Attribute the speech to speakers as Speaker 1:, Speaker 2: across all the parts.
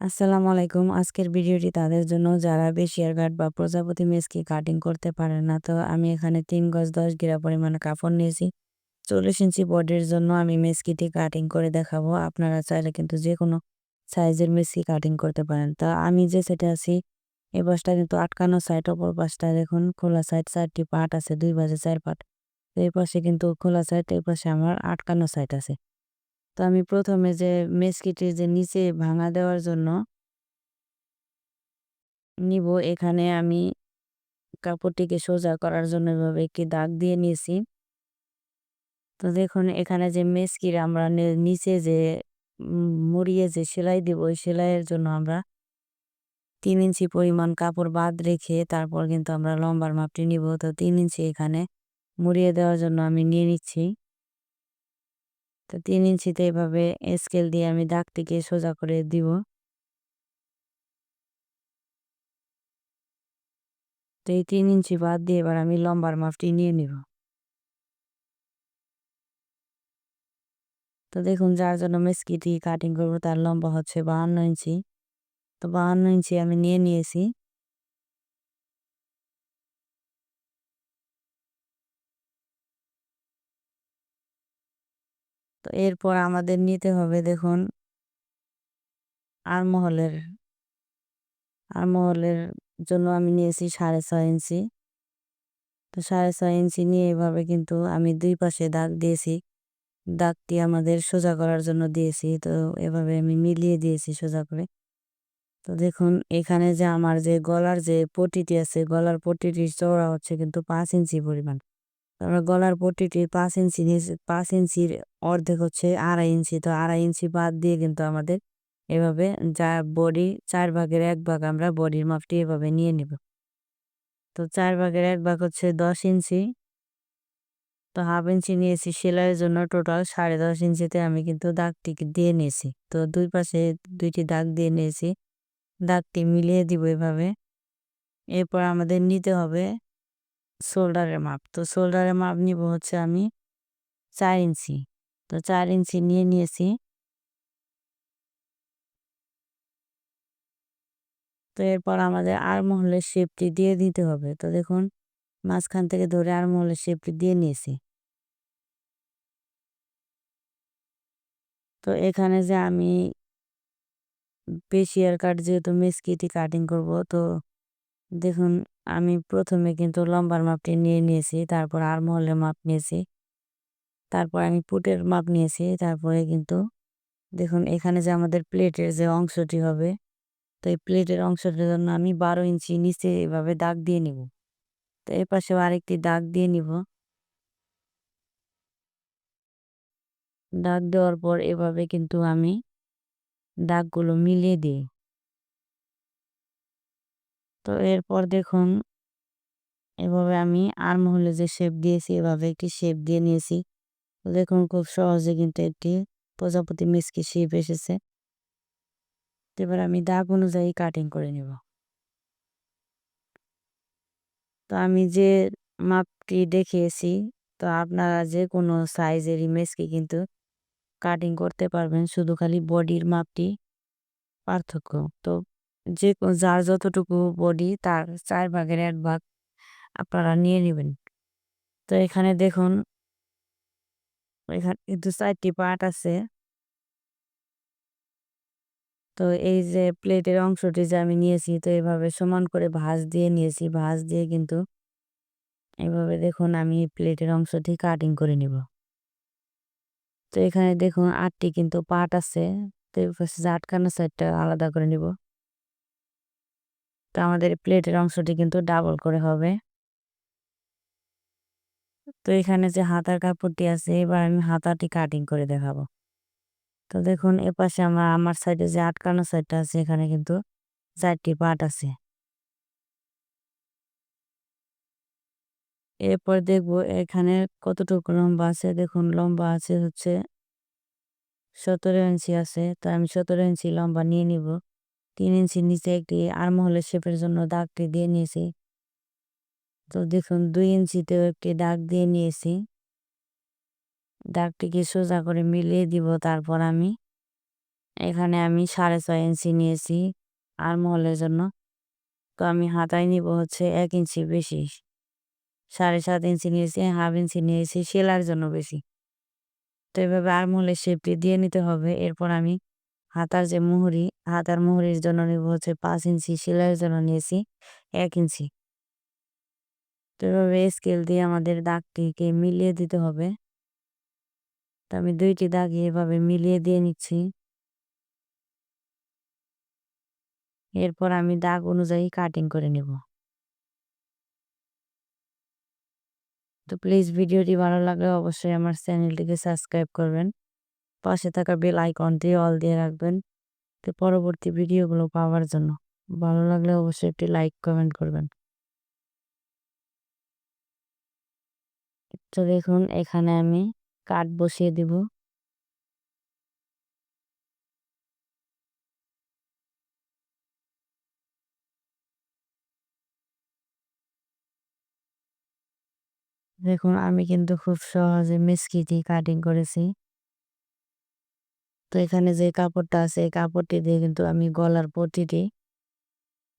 Speaker 1: আসসালামু আলাইকুম। আজকের ভিডিওটি তাদের জন্য। যারা বেশিয়ার গার্ড বা প্রজাপতি মেসকি কাটিং করতে পারে না, তো আমি এখানে তিন গজ দশ গিরা পরিমাণে কাপড় নিয়েছি। চল্লিশ ইঞ্চি বডির জন্য আমি মেসকিটি কাটিং করে দেখাবো। আপনারা চাইলে কিন্তু যে কোনো সাইজের মেসকি কাটিং করতে পারেন। তা আমি যে সেটা আছি, এ পাশটা কিন্তু আটকানো সাইড অপর পাশটা দেখুন খোলা সাইড চারটি পাট আছে, দুই বাজে চার পাট। এই পাশে কিন্তু খোলা সাইড এই পাশে আমার আটকানো সাইড আছে। তো আমি প্রথমে যে মেসকিটির যে নিচে ভাঙা দেওয়ার জন্য নিব, এখানে আমি কাপড়টিকে সোজা করার জন্য এভাবে একটি দাগ দিয়ে নিয়েছি। তো দেখুন, এখানে যে মেসকির আমরা নিচে যে মুড়িয়ে যে সেলাই দিব, ওই সেলাইয়ের জন্য আমরা তিন ইঞ্চি পরিমাণ কাপড় বাদ রেখে তারপর কিন্তু আমরা লম্বার মাপটি নিব। তো তিন ইঞ্চি এখানে মুড়িয়ে দেওয়ার জন্য আমি নিয়ে নিচ্ছি। তো তিন ইঞ্চিতে এভাবে স্কেল দিয়ে আমি দাগটিকে সোজা করে দিব। তো এই তিন ইঞ্চি বাদ দিয়ে এবার আমি লম্বার মাপটি নিয়ে নিব। তো দেখুন, যার জন্য মেসকিটি কাটিং করব, তার লম্বা হচ্ছে বাহান্ন ইঞ্চি। তো বাহান্ন ইঞ্চি আমি নিয়ে নিয়েছি। তো এরপর আমাদের নিতে হবে দেখুন আরমহলের আরমহলের জন্য আমি নিয়েছি সাড়ে ছয় ইঞ্চি। তো সাড়ে ছয় ইঞ্চি নিয়ে এভাবে কিন্তু আমি দুই পাশে দাগ দিয়েছি। দাগটি আমাদের সোজা করার জন্য দিয়েছি। তো এভাবে আমি মিলিয়ে দিয়েছি সোজা করে। তো দেখুন এখানে যে আমার যে গলার যে পটিটি আছে, গলার পটিটির চওড়া হচ্ছে কিন্তু পাঁচ ইঞ্চি পরিমাণ। তারপর গলার পটিটির পাঁচ ইঞ্চি পাঁচ ইঞ্চির অর্ধেক হচ্ছে আড়াই ইঞ্চি। তো আড়াই ইঞ্চি বাদ দিয়ে কিন্তু আমাদের এভাবে যা বডি, চার ভাগের এক ভাগ আমরা বডির মাপটি এভাবে নিয়ে নিব। তো চার ভাগের এক ভাগ হচ্ছে দশ ইঞ্চি। তো হাফ ইঞ্চি নিয়েছি সেলাইয়ের জন্য টোটাল সাড়ে দশ ইঞ্চিতে আমি কিন্তু দাগটি দিয়ে নিয়েছি। তো দুই পাশে দুইটি দাগ দিয়ে নিয়েছি। দাগটি মিলিয়ে দিব এভাবে। এরপর আমাদের নিতে হবে শোল্ডারের মাপ। তো শোল্ডারের মাপ নিব হচ্ছে আমি চার ইঞ্চি। তো চার ইঞ্চি নিয়ে নিয়েছি। তো এরপর আমাদের আর মহলের শেপটি দিয়ে দিতে হবে। তো দেখুন, মাঝখান থেকে ধরে আর মহলের শেপটি দিয়ে নিয়েছি। তো এখানে যে আমি পেশিয়ার কাট যেহেতু মেসকিটি কাটিং করব, তো দেখুন আমি প্রথমে কিন্তু লম্বার মাপটি নিয়ে নিয়েছি, তারপর আর মহলের মাপ নিয়েছি, তারপর আমি পুটের মাপ নিয়েছি, তারপরে কিন্তু দেখুন এখানে যে আমাদের প্লেটের যে অংশটি হবে, তো এই প্লেটের অংশটির জন্য আমি বারো ইঞ্চি নিচে এভাবে দাগ দিয়ে নিব। তো এ পাশেও আরেকটি দাগ দিয়ে নিব। দাগ দেওয়ার পর এভাবে কিন্তু আমি দাগগুলো মিলিয়ে দিই। তো এরপর দেখুন, এভাবে আমি আর্মহোলে যে শেপ দিয়েছি, এভাবে একটি শেপ দিয়ে নিয়েছি। দেখুন, খুব সহজে কিন্তু একটি প্রজাপতি মিসকি শেপ এসেছে। এবার আমি দাগ অনুযায়ী কাটিং করে নেব। তো আমি যে মাপটি দেখিয়েছি, তো আপনারা যে কোনো সাইজের ইমেজকে কিন্তু কাটিং করতে পারবেন, শুধু খালি বডির মাপটি পার্থক্য। তো যে যার যতটুকু বডি তার চার ভাগের এক ভাগ আপনারা নিয়ে নেবেন। তো এখানে দেখুন, এখানে কিন্তু চারটি পার্ট আছে। তো এই যে প্লেটের অংশটি যে আমি নিয়েছি, তো এভাবে সমান করে ভাঁজ দিয়ে নিয়েছি। ভাঁজ দিয়ে কিন্তু এভাবে দেখুন, আমি প্লেটের অংশটি কাটিং করে নিব। তো এখানে দেখুন, আটটি কিন্তু পার্ট আছে। তো আটকানো সাইডটা আলাদা করে নিব। তো আমাদের প্লেটের অংশটি কিন্তু ডাবল করে হবে। তো এখানে যে হাতার কাপড়টি আছে, এবার আমি হাতাটি কাটিং করে দেখাবো। তো দেখুন এপাশে আমার আমার সাইডে যে আটকানো সাইডটা আছে, এখানে কিন্তু চারটি পাট আছে। এরপর দেখব এখানে কতটুকু লম্বা আছে। দেখুন, লম্বা আছে হচ্ছে সতেরো ইঞ্চি আছে। তো আমি সতেরো ইঞ্চি লম্বা নিয়ে নিব। তিন ইঞ্চি নিচে একটি আরমহলের শেপের জন্য দাগটি দিয়ে নিয়েছি। তো দেখুন, দুই ইঞ্চিতেও একটি দাগ দিয়ে নিয়েছি। দাগটিকে সোজা করে মিলিয়ে দিব তারপর আমি। এখানে আমি সাড়ে ছয় ইঞ্চি নিয়েছি আর্মহোলের জন্য। তো আমি হাতায় নিব হচ্ছে এক ইঞ্চি বেশি। সাড়ে সাত ইঞ্চি নিয়েছি, হাফ ইঞ্চি নিয়েছি, সেলার জন্য বেশি। তো এভাবে আর্মহোলের শেপটি দিয়ে নিতে হবে। এরপর আমি হাতার যে মুহুরি, হাতার মুহুরির জন্য নিব হচ্ছে পাঁচ ইঞ্চি, সেলাইয়ের জন্য নিয়েছি এক ইঞ্চি। তো এভাবে স্কেল দিয়ে আমাদের দাগটিকে মিলিয়ে দিতে হবে। তো আমি দুইটি দাগ এভাবে মিলিয়ে দিয়ে নিচ্ছি। এরপর আমি দাগ অনুযায়ী কাটিং করে নেব। তো প্লিজ ভিডিওটি ভালো লাগলে অবশ্যই আমার চ্যানেলটিকে সাবস্ক্রাইব করবেন। পাশে থাকা বেল আইকনটি অল দিয়ে রাখবেন। তো পরবর্তী ভিডিওগুলো পাওয়ার জন্য। ভালো লাগলে অবশ্যই একটি লাইক, কমেন্ট করবেন। তো দেখুন, এখানে আমি কাঠ বসিয়ে দিব। দেখুন, আমি কিন্তু খুব সহজে মিসকিটি কাটিং করেছি। তো এখানে যে কাপড়টা আছে, এই কাপড়টি দিয়ে কিন্তু আমি গলার প্রতিটি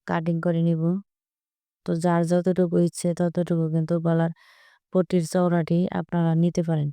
Speaker 1: কাটিং করে নিব। তো যার যতটুকু ইচ্ছে ততটুকু কিন্তু গলার পটির চওড়াটি আপনারা নিতে পারেন।